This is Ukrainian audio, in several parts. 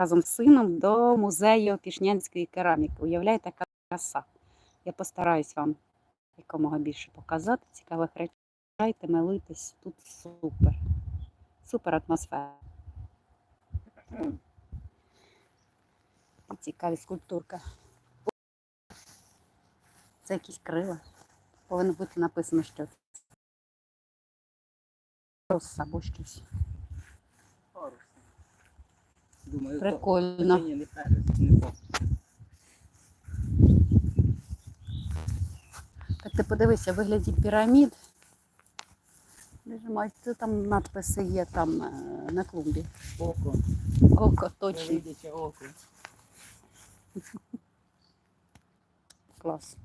разом з сином до музею пішнянської кераміки. Уявляєте, яка краса. Я постараюсь вам якомога більше показати цікавих речей. Милуйтесь, тут супер. Супер атмосфера. Цікаві скульптурка. Це якісь крила. Повинно бути написано, що це роса або щось. Думаю, Прикольно. Ні, не перець, не. Так ти подивися, вигляді пірамід. Нажимай, це там надписи є там е, на клумбі. Око. Око точно. Невидяче око. Клас.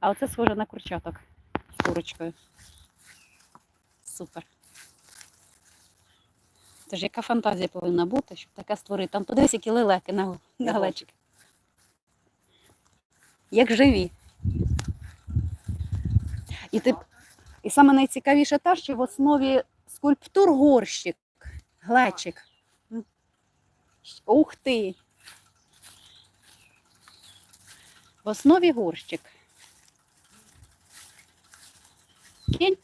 А оце схоже на курчаток з курочкою. Супер. Це ж яка фантазія повинна бути, щоб таке створити. Там подивись, які лелеки на, на глечики. Як живі. І, ти, і саме найцікавіше те, що в основі скульптур горщик, глечик. Ух ти! В основі горщик. Кінь.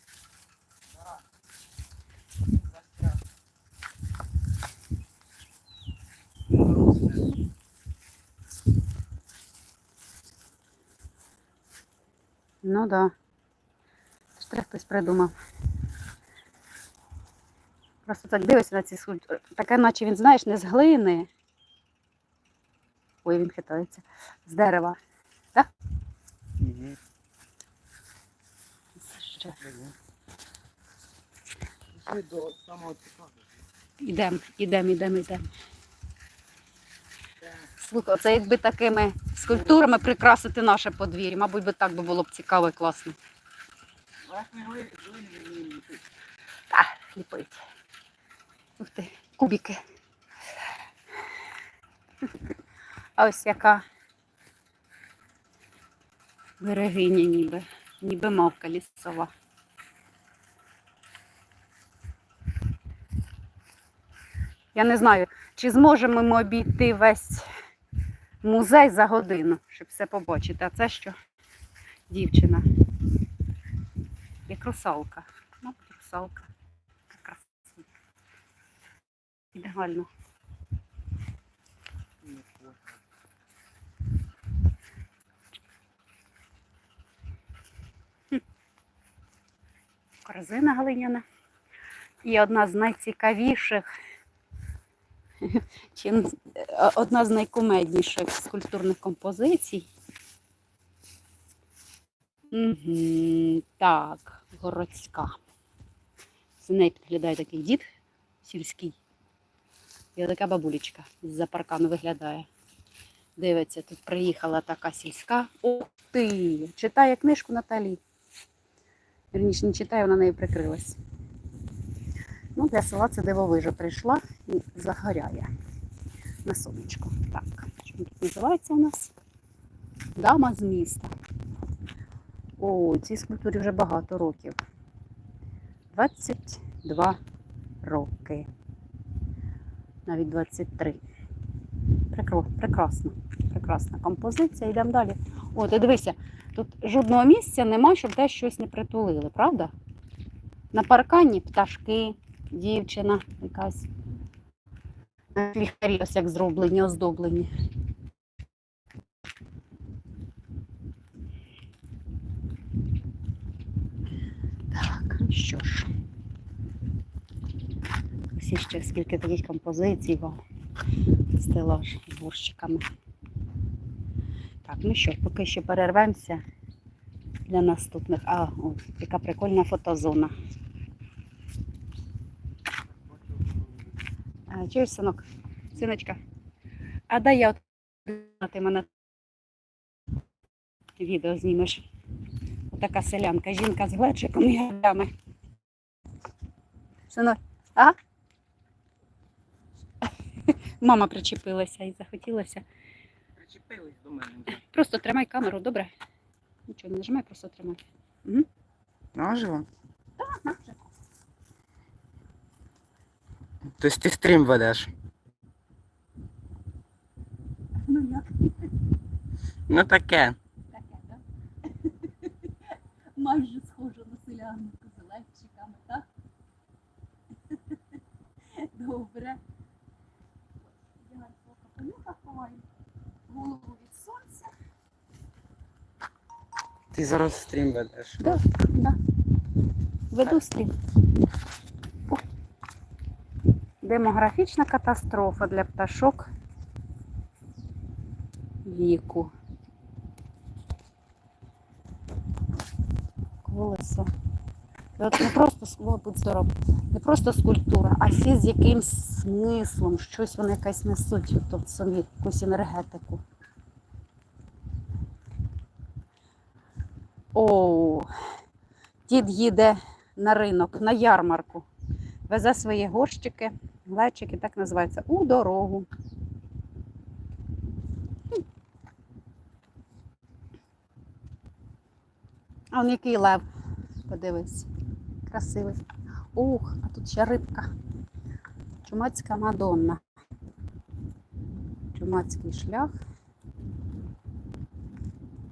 Ну да. Це хтось придумав. Просто так дивишся на ці скульптури. Таке, наче він, знаєш, не з глини. Ой, він хитається. З дерева. Мгм. Це ще. Пішли до самого цікавого. Слухай, це якби такими скульптурами прикрасити наше подвір'я. Мабуть, би так би було б цікаво і класно. Ліпить. Ліпить. Ух ти, кубики. А ось яка берегиня ніби, ніби мавка лісова. Я не знаю, чи зможемо ми обійти весь музей за годину, щоб все побачити. А це що? Дівчина. Як русалка. Мабуть, русалка. Якраз. Ідеально. Корзина глиняна. І одна з найцікавіших, чи н- е, одна з найкумедніших скульптурних композицій. Угу, так, городська. За нею підглядає такий дід сільський. І така бабулечка з-за паркану виглядає. Дивиться, тут приїхала така сільська. Ух ти! Читає книжку Наталі. Вірніше, не читає, вона нею прикрилась. Ну, для села це дивовижа прийшла і загоряє на сонечко. Так, що тут називається у нас? Дама з міста. О, цій скульптурі вже багато років. 22 роки. Навіть 23. Прекро- Прекрасно. Прекрасна композиція. Йдемо далі. О, ти дивися, тут жодного місця нема, щоб десь щось не притулили, правда? На паркані пташки, дівчина якась. Ліхарі ось як зроблені, оздоблені. Так, що ж. Всі ще скільки таких композицій вам. Стелаж з борщиками. Так, ну що, поки що перервемося для наступних. А, о, яка прикольна фотозона. Чуєш, синок? Синочка, а дай я от ти мене відео знімеш. Отака селянка, жінка з глечиком і гадами. Синок, а? Мама причепилася і захотілося. Причепились до мене. Просто тримай камеру, добре? Нічого не нажимай, просто тримай. Угу. Наживо? Тобто ти стрім ведеш. Ну як Ну таке. таке, так? Майже схоже на селянку з левчиками, так? Добре. Я капелюха ховаю голову від сонця. Ти зараз стрім ведеш. Да, да. Веду стрім. Демографічна катастрофа для пташок віку. Колесо. От не просто о, здоров, не просто скульптура, а всі з якимсь смислом, щось вони якась несуть тобто собі, якусь енергетику. О, дід їде на ринок, на ярмарку. Везе свої горщики, глечики, так називається, у дорогу. А он який лев. Подивись. Красивий. Ух, а тут ще рибка. Чумацька Мадонна. Чумацький шлях.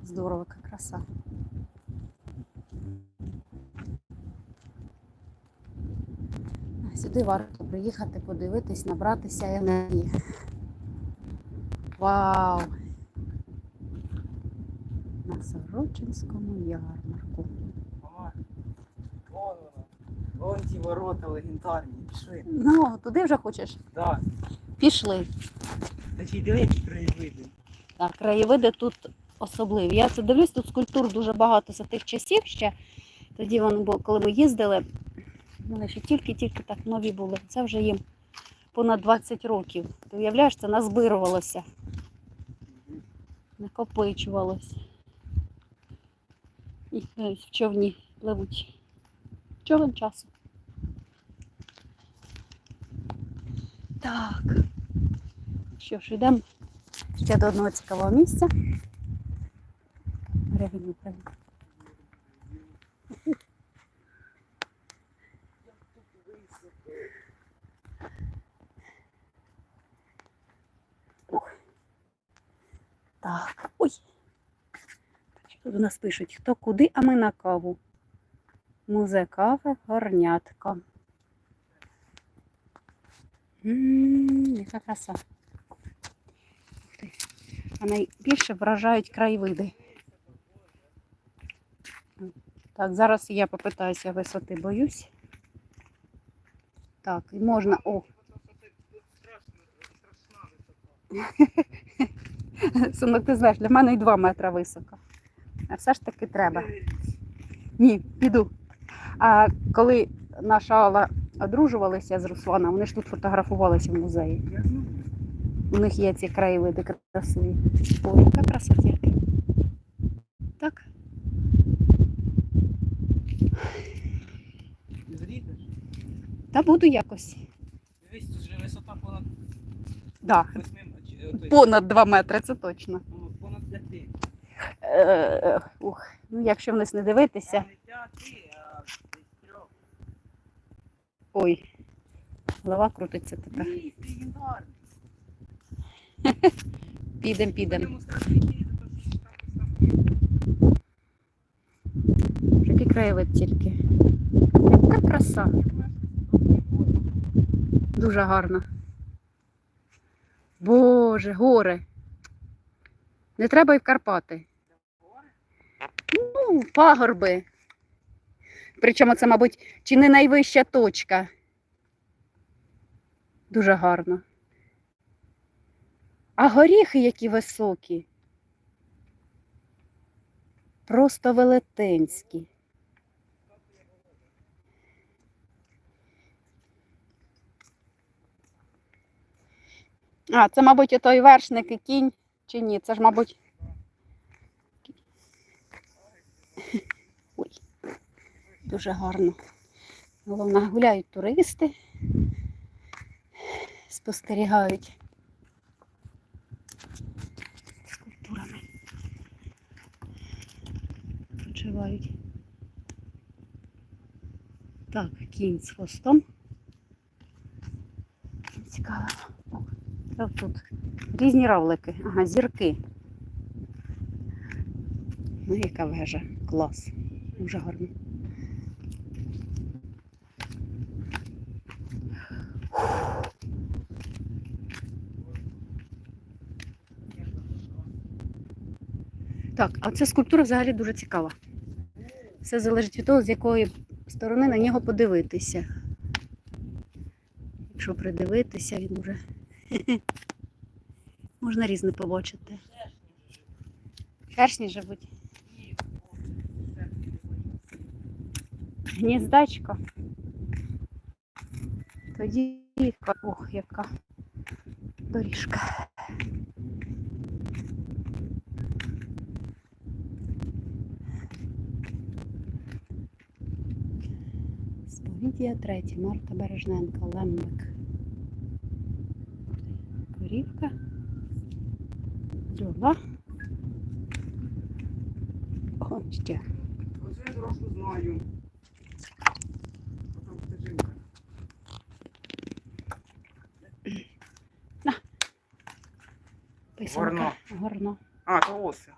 Здорово, яка краса. Сюди варто приїхати, подивитись, набратися енергії. Вау! На Сорочинському ярмарку. Вон вона. Вон ті ворота легендарні. Пішли. Ну, туди вже хочеш? Так. Пішли. Та чи диви, які краєвиди. Так, краєвиди тут особливі. Я це дивлюсь, тут скульптур дуже багато за тих часів ще. Тоді були, коли ми їздили, вони ще тільки-тільки так нові були. Це вже їм понад 20 років. Ти уявляєш, це назбирувалося, накопичувалося. І в човні пливуть. Човен часу. Так. Що ж, йдемо ще до одного цікавого місця. Ревінь Україна. Ух. Так, ой. У нас пишуть? Хто куди, а ми на каву. Музей кави, горнятка. М, Яка краса. А найбільше вражають краєвиди. Так, зараз я попитаюся висоти, боюсь. Так, і можна. О, синок, ти знаєш, для мене і 2 метри високо. А все ж таки треба. Ні, піду. А коли наша Алла одружувалася з Русланом, вони ж тут фотографувалися в музеї. У них є ці краєвиди красиві. Ой, яка краса тільки. Так. Зрідеш? Та буду якось. Дивись, тут же висота понад Да. 8 чи, е, Понад 2 метри, це точно. 5. Е, ух, ну якщо вниз не дивитися. Не 5, а десь трьох. Ой, голова крутиться тепер. Підем, підем. Який краєвид тільки. Яка краса. Дуже гарно. Боже, гори. Не треба і в Карпати. Ну, пагорби. Причому це, мабуть, чи не найвища точка. Дуже гарно. А горіхи які високі. Просто велетенські. А, це, мабуть, той вершник і кінь чи ні? Це ж, мабуть. Дуже гарно. Головне, гуляють туристи, спостерігають скульптурами. Почувають. Так, кінь з хвостом. цікаво. О, тут різні равлики. Ага, зірки. Ну, яка вежа. Клас. Дуже гарно. Так, а ця скульптура взагалі дуже цікава. Все залежить від того, з якої сторони на нього подивитися. Якщо придивитися, він вже можна різне побачити. Шершні живуть. Гніздечко. Тоді, ох, яка доріжка. Сповідія третя, Марта Бережненка, Лемник. Корівка. Друга. О, ще. Оце я трошки знаю. Горно. Горно. А, то оси.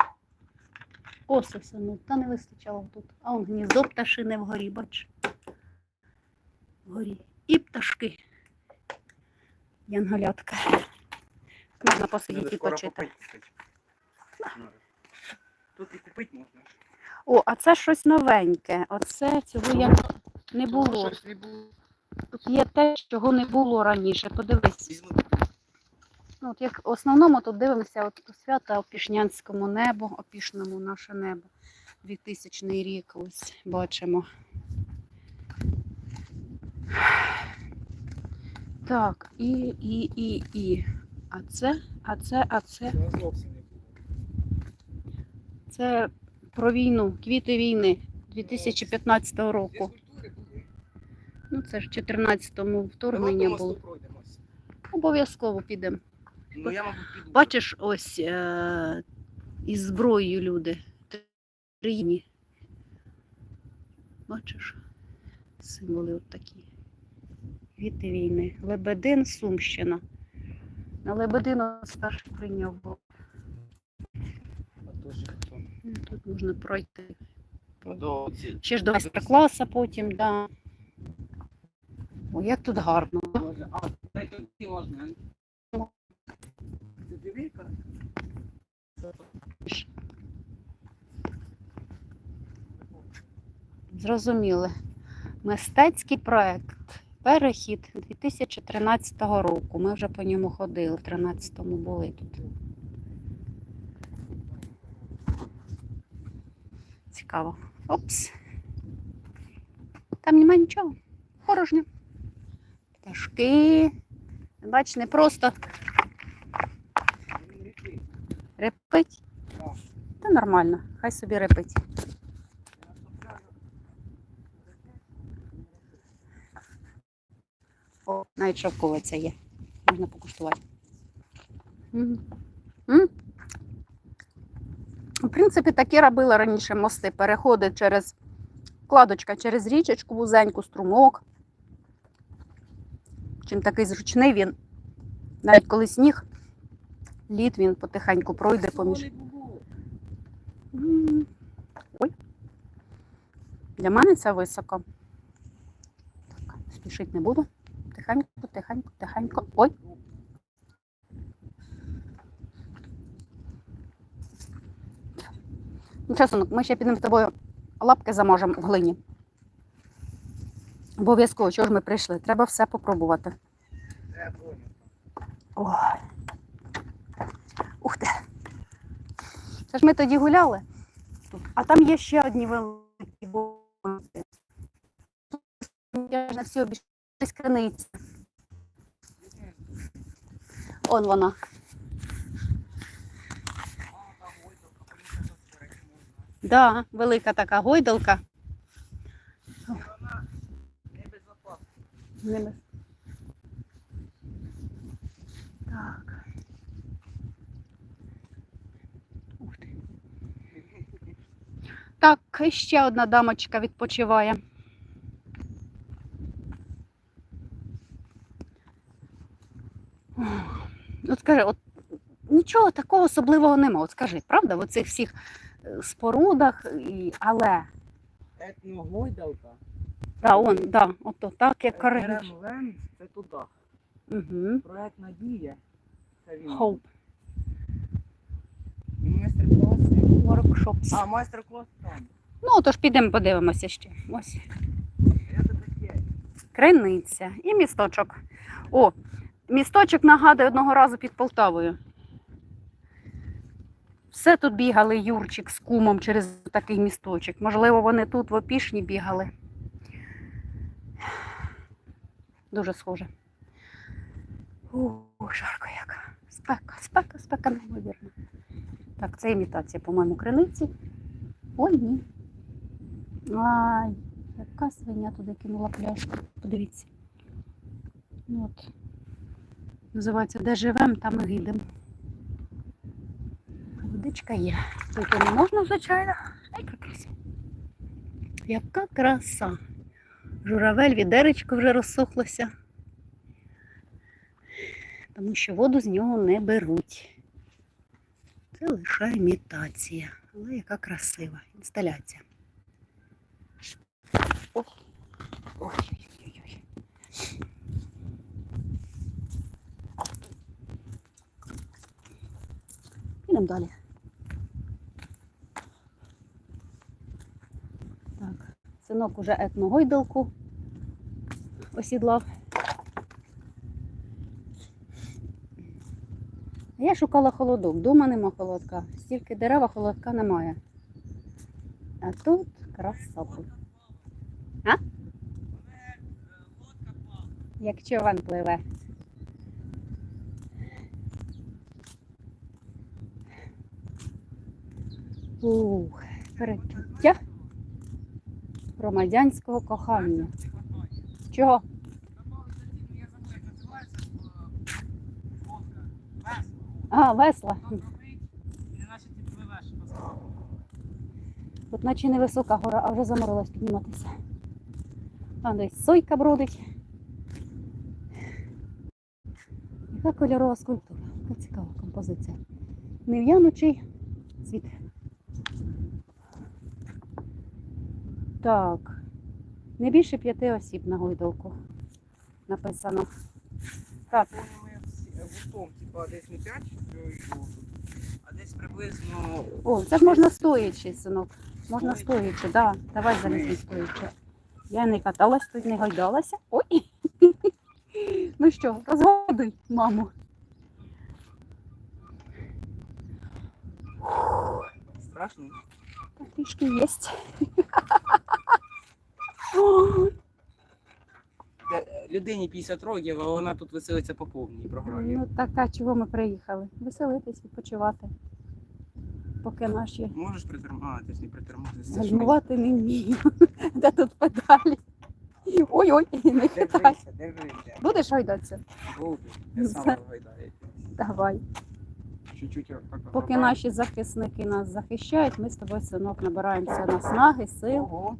Осиса, ну, та не вистачало тут. А он гніздо пташине вгорі, бач. Вгорі. І пташки. Янголятка. Можна посидіти і почитати. Надо. Тут і купити можна. О, а це щось новеньке. Оце цього я не було. Щось не було. Тут є те, чого не було раніше. Подивись. Ну, от як в основному тут дивимося от свята Опішнянському небу, опішному наше небо. 2000 рік ось бачимо. Так, і, і, і, і. А це, а це, а це. Це про війну, квіти війни 2015 року. Ну, це ж в 14-му вторгнення було. Обов'язково підемо. Ну я, мабуть, піду. Бачиш, ось е- із зброєю люди. Рівні. Бачиш? Символи от такі. Квіти війни. Лебедин, Сумщина. На Лебедину старший прийняв ну, тут можна пройти. До Ще ж до майстер-класа потім, да. О, як тут гарно. А, можна. Зрозуміли. Мистецький проект. Перехід 2013 року. Ми вже по ньому ходили, в 13-му були тут. Цікаво. Опс. Там нема нічого. Порожньо. Пташки. Бач, не просто репить. Та нормально, хай собі репить. О, навіть шовковиця є. Можна покуштувати. М. М. В принципі, такі робили раніше мости. Переходи через кладочка через річечку, вузеньку, струмок. Чим такий зручний він. Навіть коли сніг, лід він потихеньку пройде поміж. Ой. Для мене це високо. Так, спішити не буду. Тихенько, тихенько, тихенько. Ой. Ну, чесно, ми ще підемо з тобою лапки замажемо в глині. Обов'язково, чого ж ми прийшли? Треба все попробувати. Ой. Ух ти. Це ж ми тоді гуляли. А там є ще одні великі бомби. Я ж на всі обійшлась криниця. Он вона. Да, велика така гойдалка. Вона небезопасна. Не без- Так. Ух ти. Так, ще одна дамочка відпочиває. От скажи, от нічого такого особливого нема. От скажи, правда, в оцих всіх е, спорудах, і... але Етногойдалка. да, он, да, ото так, як коригуєш. РМВН це туди. Угу. Проект Надія. Це він. Hope І майстер-класи. Workshops. А, майстер-клас там. Ну, тож підемо подивимося ще. Ось. Я тут таке. Криниця і місточок. О, місточок нагадує одного разу під Полтавою. Все тут бігали Юрчик з кумом через такий місточок. Можливо, вони тут в опішні бігали. Дуже схоже. У, жарко як. Спека, спека, спека неймовірна. Так, це імітація, по-моєму, криниці. Ой, ні. Ай, яка свиня туди кинула пляшку. Подивіться. Ну, От. Називається Де живем, там і гидем. Водичка є. Тут не можна, звичайно. Ай, яка краса. Яка краса. Журавель, відеречко вже розсохлося. Тому що воду з нього не беруть. Це лише імітація. Але яка красива інсталяція. Ой. Ой-ой-ой. Підемо далі. Так, синок уже етногойдалку осідлав. Я шукала холодок. Дома нема холодка. Стільки дерева холодка немає. А тут красота. А? Як човен пливе. Ух, перечуття громадянського кохання. Чого? А, весла. Тут наче невисока гора, а вже заморилась підніматися. А десь сойка бродить. Яка кольорова скульптура? Яка цікава композиція. Нев'янучий світ. Так. Не більше п'яти осіб на гойдалку. Написано. Так, ми гуртом, типа десь не 5 а десь приблизно. О, це ж можна стоячи, синок. Можна стоячи, так. Да. Давай залізь стоячи. Я не каталась тут, не гойдалася. Ой. Ну що, розгодуй, маму. Страшно. Так, Трішки є. Людині 50 років, а вона тут веселиться по повній програмі. Ну така, чого ми приїхали? Веселитись, відпочивати. Поки наші Можеш притриматись, не притриматись. це гальмувати не вмію. Де тут педалі? Ой-ой, не хитай. Держися, держися. Будеш гойдатися? Буду. Я сам Це- розгойдаю. Давай. Чуть-чуть так Поки наші захисники нас захищають, ми з тобою, синок, набираємося наснаги, сил. Ого.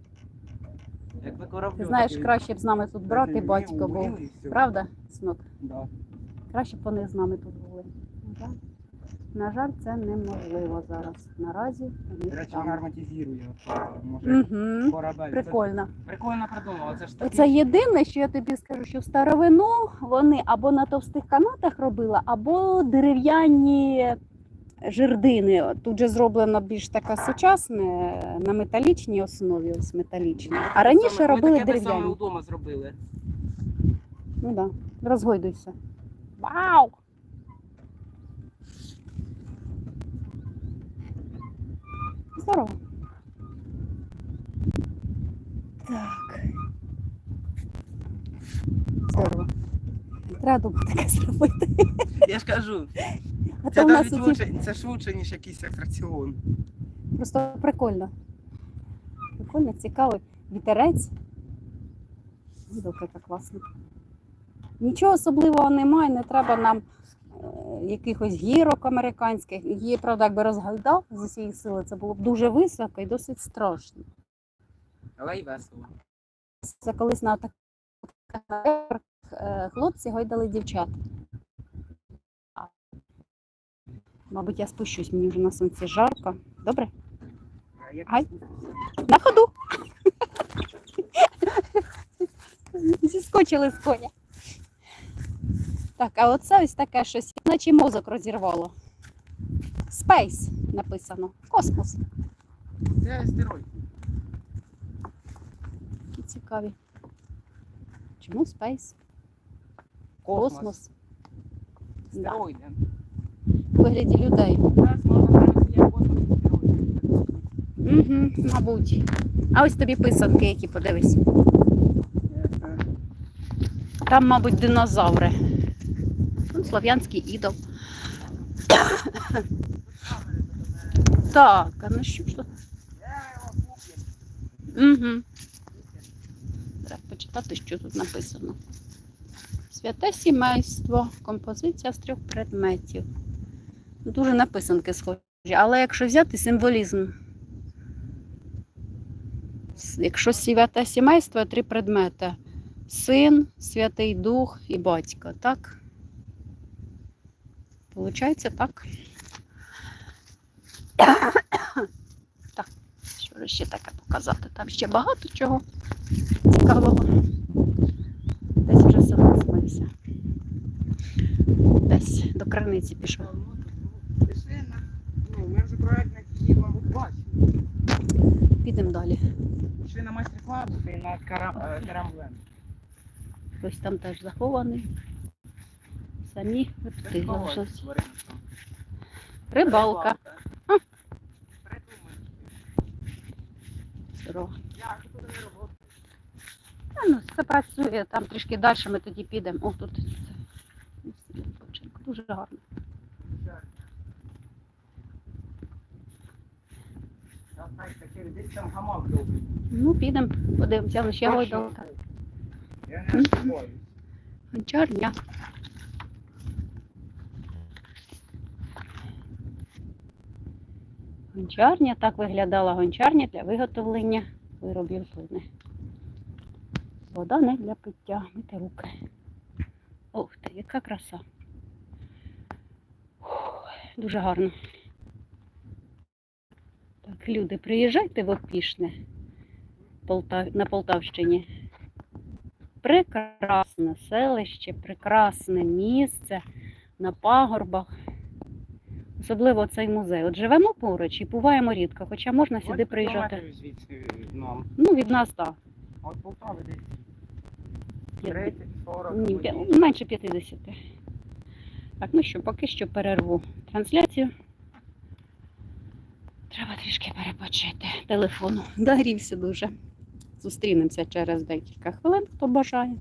Як на кораблю. Ти знаєш, такий. краще б з нами тут брат і батько був. Правда, синок? Да. Краще б вони з нами тут були. Жаль, На жаль, це неможливо зараз. Наразі До речі, вона гарматизує. Може, Угу. корабель. Це Прикольно. Прикольно придумала. Це ж такі- Це єдине, що я тобі скажу, що в старовину вони або на товстих канатах робили, або дерев'яні жердини. Тут же зроблено більш таке сучасне на металічній основі, ось металічній. А раніше Саме- робили Ми таке би саме дерев'яні. вдома зробили. Ну так, да. розгойдуйся. Вау! Здорово. Так. Здорово. Треба було таке зробити. Я ж кажу, А це то у нас навіть оці лучше, це лучше, ніж якийсь атракціон. просто прикольно. Прикольно, цікавий вітерець. Видалка яка класна. Нічого особливого немає, не треба нам якихось гірок американських. Її, правда, якби розгайдав з усієї сили, це було б дуже високо і досить страшно. Але й весело. Це колись на таких е, хлопці гойдали дівчат. Мабуть, я спущусь, мені вже на сонці жарко. Добре? А як Ай. спустишся? На ходу. Зіскочили з коня. Так, а оце ось таке щось, наче мозок розірвало. Space написано. Космос. Це астероїд. Які цікаві. Чому Space? Космос. Космос. Да. Астероїди. У вигляді людей. Угу, мабуть. А ось тобі писанки, які подивись. Там, мабуть, динозаври. Слов'янський ідол. Так, а ну що ж? Угу. Треба почитати, що тут написано. Святе сімейство, композиція з трьох предметів. Дуже на писанки схожі. Але якщо взяти символізм, якщо святе сімейство, три предмети: син, Святий Дух і батько, так? Получається так. Так, що ще таке показати? Там ще багато чого цікавого. Десь вже село змився. Десь до криниці пішов. Ну, ми вже проект на мабуть, бачили. Підемо далі. Пішли на майстер-клас і на карам... карамблен. Хтось там теж захований. Самі рептили щось. Рибалка. Здорово. Та, ну, це працює, там трішки далі ми тоді підемо. О, тут це. Дуже гарно. Ну, підемо, подивимося, але ще гойдалка. Гончарня. Гончарня, так виглядала гончарня для виготовлення виробів глини. Вода не для пиття, мити руки. Ух ти, яка краса. Дуже гарно. Так, люди, приїжджайте в Опішне на Полтавщині. Прекрасне селище, прекрасне місце на пагорбах. Особливо цей музей. От живемо поруч і буваємо рідко, хоча можна сюди Ось приїжджати. кілометрів звідси нам. Ну, від нас так. От Полтави десь П'ят- 30, 40. Ні, менше 50. Так, ну що, поки що перерву трансляцію. Треба трішки перепочити телефону. Догрівся дуже. Зустрінемося через декілька хвилин, хто бажає.